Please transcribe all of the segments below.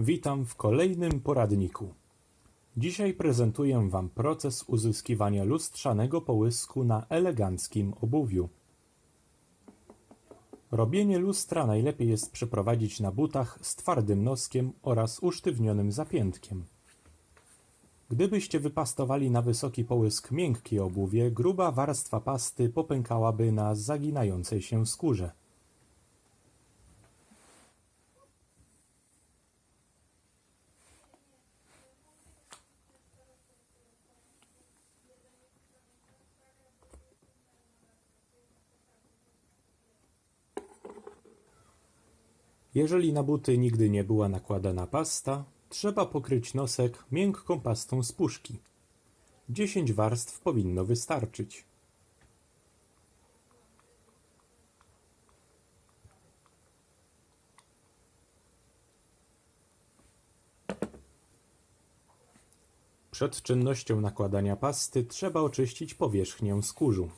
Witam w kolejnym poradniku. Dzisiaj prezentuję Wam proces uzyskiwania lustrzanego połysku na eleganckim obuwiu. Robienie lustra najlepiej jest przeprowadzić na butach z twardym noskiem oraz usztywnionym zapiętkiem. Gdybyście wypastowali na wysoki połysk miękkie obuwie, gruba warstwa pasty popękałaby na zaginającej się skórze. Jeżeli na buty nigdy nie była nakładana pasta, trzeba pokryć nosek miękką pastą z puszki. 10 warstw powinno wystarczyć. Przed czynnością nakładania pasty trzeba oczyścić powierzchnię skórzu.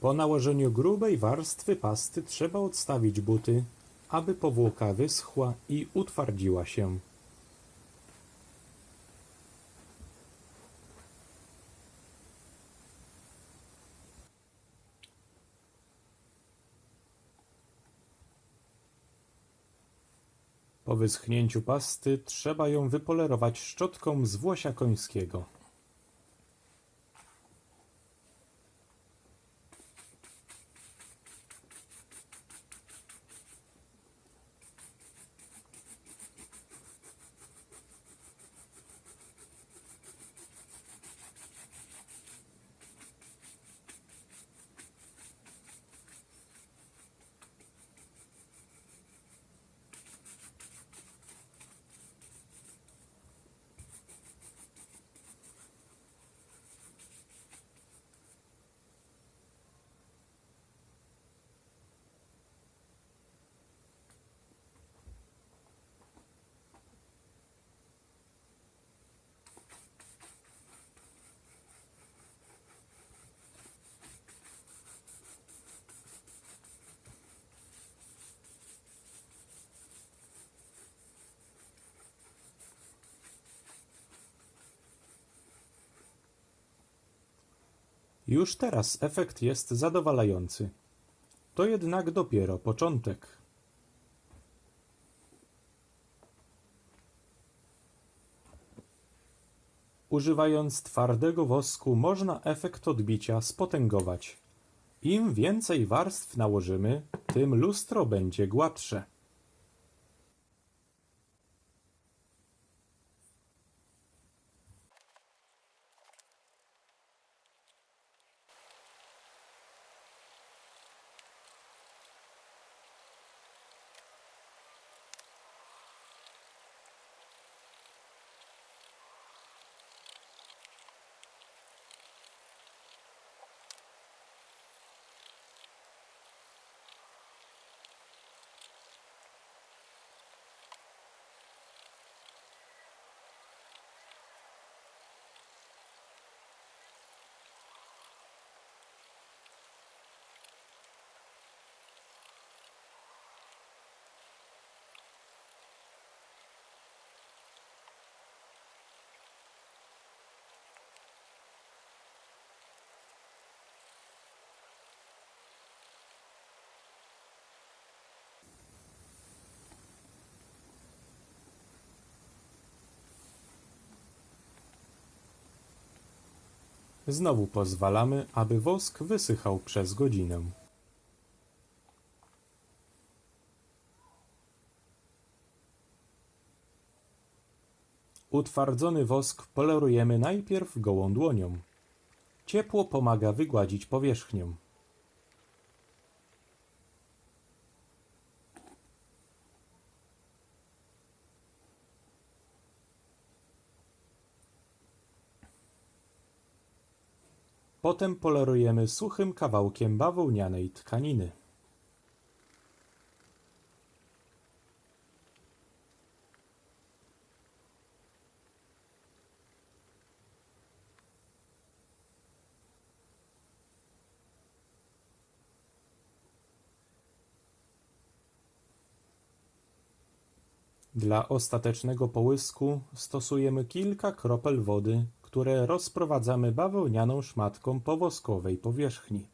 Po nałożeniu grubej warstwy pasty trzeba odstawić buty, aby powłoka wyschła i utwardziła się. Po wyschnięciu pasty trzeba ją wypolerować szczotką z włosia końskiego. Już teraz efekt jest zadowalający. To jednak dopiero początek. Używając twardego wosku można efekt odbicia spotęgować. Im więcej warstw nałożymy, tym lustro będzie gładsze. Znowu pozwalamy, aby wosk wysychał przez godzinę. Utwardzony wosk polerujemy najpierw gołą dłonią. Ciepło pomaga wygładzić powierzchnię. Potem polerujemy suchym kawałkiem bawełnianej tkaniny. Dla ostatecznego połysku stosujemy kilka kropel wody, które rozprowadzamy bawełnianą szmatką po woskowej powierzchni.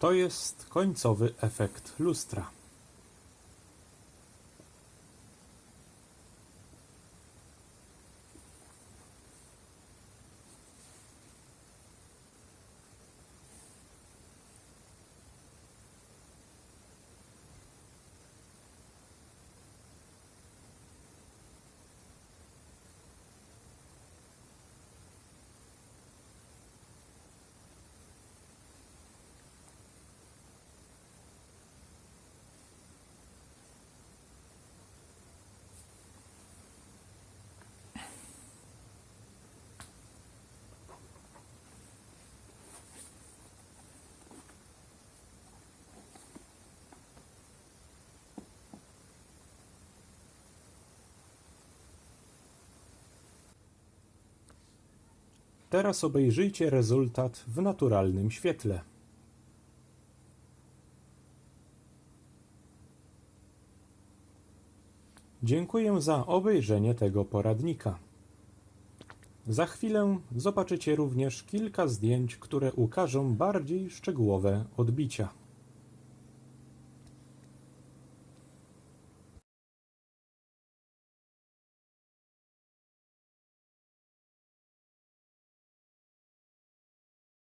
To jest końcowy efekt lustra. Teraz obejrzyjcie rezultat w naturalnym świetle. Dziękuję za obejrzenie tego poradnika. Za chwilę zobaczycie również kilka zdjęć, które ukażą bardziej szczegółowe odbicia.